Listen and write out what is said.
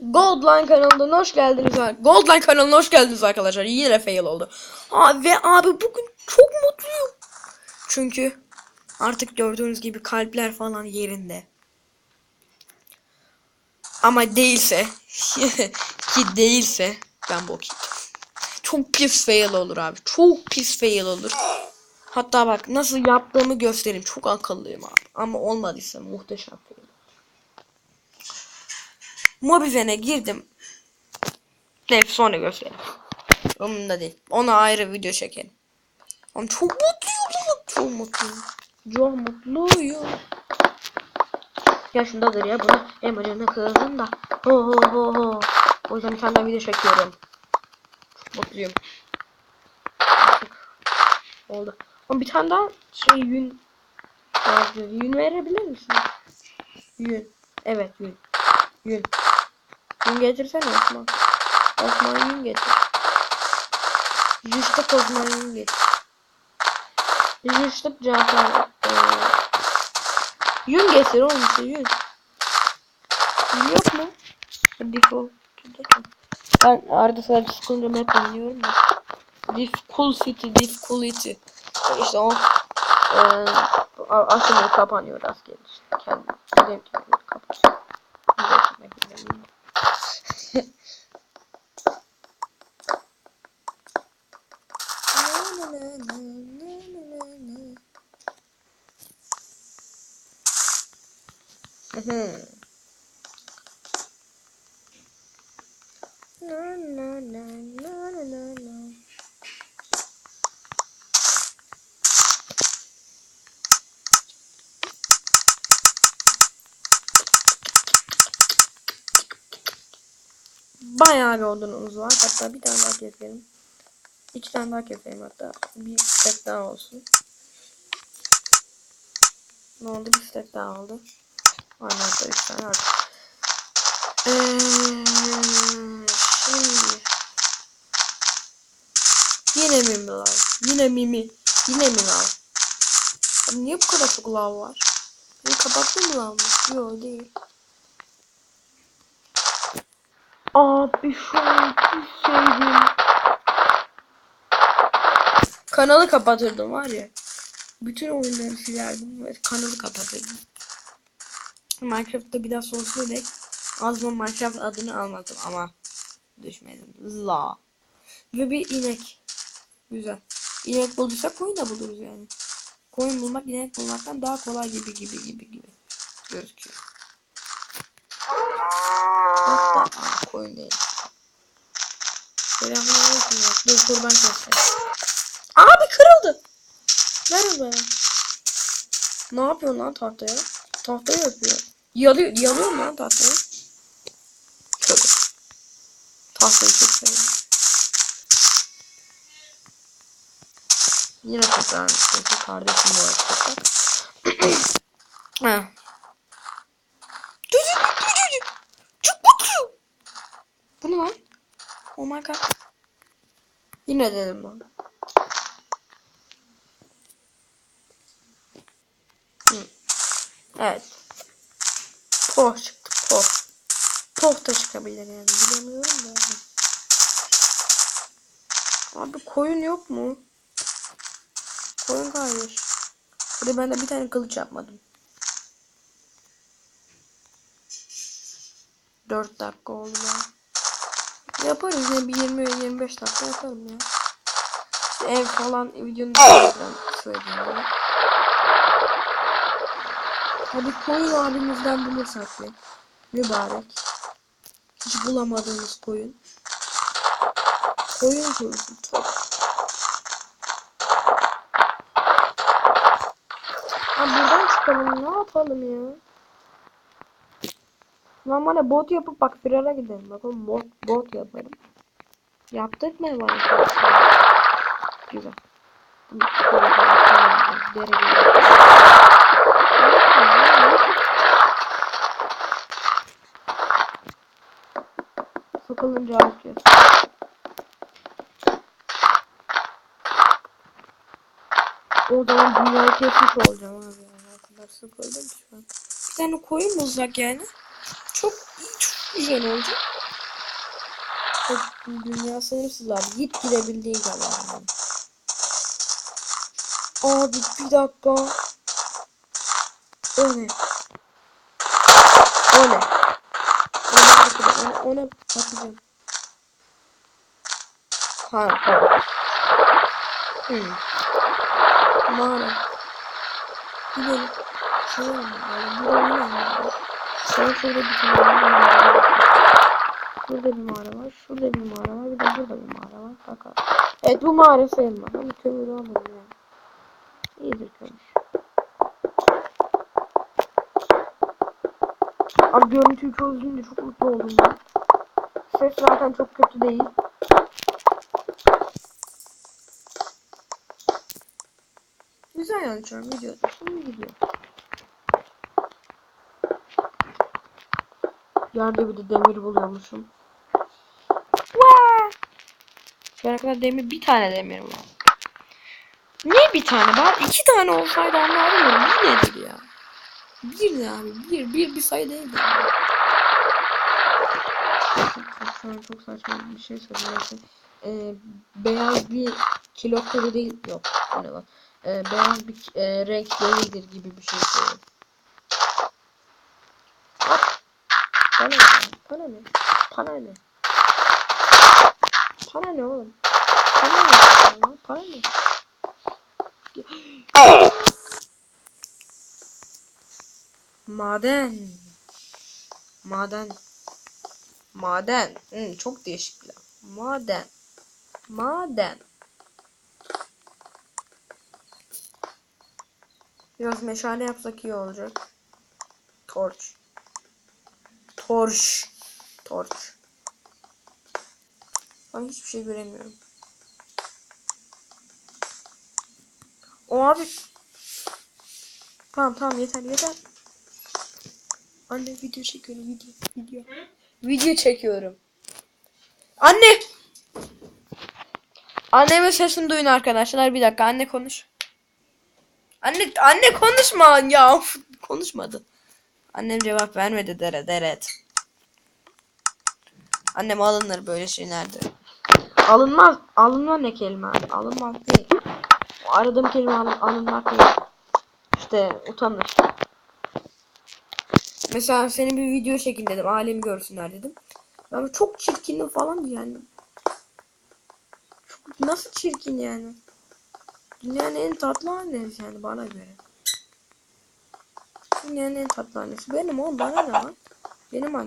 Goldline kanalına hoş geldiniz. ar- Goldline kanalına hoş geldiniz arkadaşlar. Yine fail oldu. Aa, ve abi bugün çok mutluyum. Çünkü artık gördüğünüz gibi kalpler falan yerinde. Ama değilse ki değilse ben bok. Çok pis fail olur abi. Çok pis fail olur. Hatta bak nasıl yaptığımı göstereyim. Çok akıllıyım abi. Ama olmadıysa muhteşem fail. Mobizen'e girdim. Neyse sonra göstereyim. Umurumda değil. Ona ayrı video çekelim. Ama çok mutluyum. Çok mutluyum. Çok mutluyum. Yaşındadır ya bunu emrine kızın da. Ho ho ho ho. O yüzden bir tane video çekiyorum. Çok mutluyum. Oldu. Ama bir tane daha şey yün. Yün verebilir misin? Yün. Evet yün. Yün. Yün getirsene Osman. Osman yün getir. Jüştük Osman yün getir. Jüştük Cafer. Yün getir oğlum işte yün. Yün yok mu? Default. Ben arada sadece sıkılınca map oynuyorum da. Difficulty, difficulty. İşte o e, aslında kapanıyor rastgele işte. Kendi, kendi kendini kapatıyor. Güzel çekmek güzel. Na na na na na na na. Bayağı bir odunumuz var. Hatta bir tane daha keselim. İki tane daha keselim hatta. Bir stek daha olsun. Ne oldu? Bir stek daha oldu. Hatta üç tane artık. Ee, şimdi. Yine mimi lav. Yine mimi. Yine mi lav? Abi niye bu kadar çok lav var? Beni kapattın mı lav mı? Yok değil. Abi şu an bir şeydim. Kanalı kapatırdım var ya. Bütün oyunları silerdim ve kanalı kapatırdım. Minecraft'ta bir daha sonsuza dek Azma Minecraft adını almadım ama düşmedim. La. Ve bir inek. Güzel. İnek bulduysak koyun da buluruz yani. Koyun bulmak inek bulmaktan daha kolay gibi gibi gibi gibi gözüküyor. Hatta aa, koyun değil. Selamünaleyküm ya. Dur kurban keseceğim. Abi kırıldı. Ver bana. Ne yapıyorsun lan tahtaya? Tahtayı yapıyor. Yalıyor, yalıyor mu lan tahtayı? Tövbe. Tahtayı çok seviyorum. Yine tekrar çünkü kardeşim bu arada. Bu ne lan? Oh my god. Yine dedim lan. Evet. Poh çıktı poh. Poh da çıkabilir yani bilemiyorum da. Abi koyun yok mu? Koyun kardeş. Burada ben de bir tane kılıç yapmadım. 4 dakika oldu ya. Yaparız yine bir 20-25 dakika yaparım ya. İşte ev falan videonun ya. Hadi koyun abimizden bulursak bir. Mübarek. Hiç bulamadığımız koyun. Koyun kurusu top. Ha buradan çıkalım ne yapalım ya? Lan bana bot yapıp bak firara gidelim. Bakalım bot, bot yaparım. Yaptık mı bana? Güzel. Dere gibi. Sıkılınca atıyor. O zaman dünyayı kesmiş olacağım abi. Yani. O kadar sıkıldım ki şu an. Bir tane koyun bulsak yani. Çok çok gideceğin olacak? Çok dünya sınırsız abi. Git gidebildiğin kadar. yani. Abi bir dakika. O ne? O ne? Ona. Ona, bakacağım. Ha. Hmm. Mağara. Gidelim. Mi? Yani burada mağara var. Bir tane mağara var. Burada bir mağara var. Şurada bir mağara var. Bir de burada bir mağara var. Bakalım. Evet bu mağara sayılmaz. Ama kömür olmadı yani. İyidir kömür. Abi görüntüyü çözdüğümde çok mutlu oldum ben. Ses zaten çok kötü değil. Güzel yani şu an video. Şimdi gidiyor. Yerde bir de demir buluyormuşum. Şu kadar demir bir tane demir var. Ne bir tane? Ben iki tane olsaydı anlardım. Bir nedir ya? Bir ne abi? Bir, bir bir sayı değil de. Çok, şu an çok saçma bir şey söylüyorsun. Ee, beyaz bir kilo kuru değil. Yok. O ne lan? Ee, beyaz bir e, renk değildir gibi bir şey söylüyor. Hop. Bana ne? Bana ne? Bana ne? Bana ne oğlum? Bana ne? Bana ne? Maden. Maden. Maden. Hmm, çok değişik bir. Maden. Maden. Biraz meşale yapsak iyi olacak. Torç. Torç. Torç. Ben hiçbir şey göremiyorum. O abi. Tamam tamam yeter yeter. Anne video çekiyorum video video. Video çekiyorum. Anne. Annemin sesini duyun arkadaşlar. Bir dakika anne konuş. Anne anne konuşma ya. Of, konuşmadı. Annem cevap vermedi dere deret. Annem alınır böyle şeylerde. Alınmaz. Alınma ne kelime abi? Alınmaz değil. O aradığım kelime alın, alınmak değil. İşte utanır. Mesela senin bir video çekin dedim. Alemi görsünler dedim. Ama çok çirkindim falan yani. Çok, nasıl çirkin yani? Dünyanın en tatlı annesi yani bana göre. Dünyanın en tatlı annesi. Benim oğlum bana ne lan? Benim annem.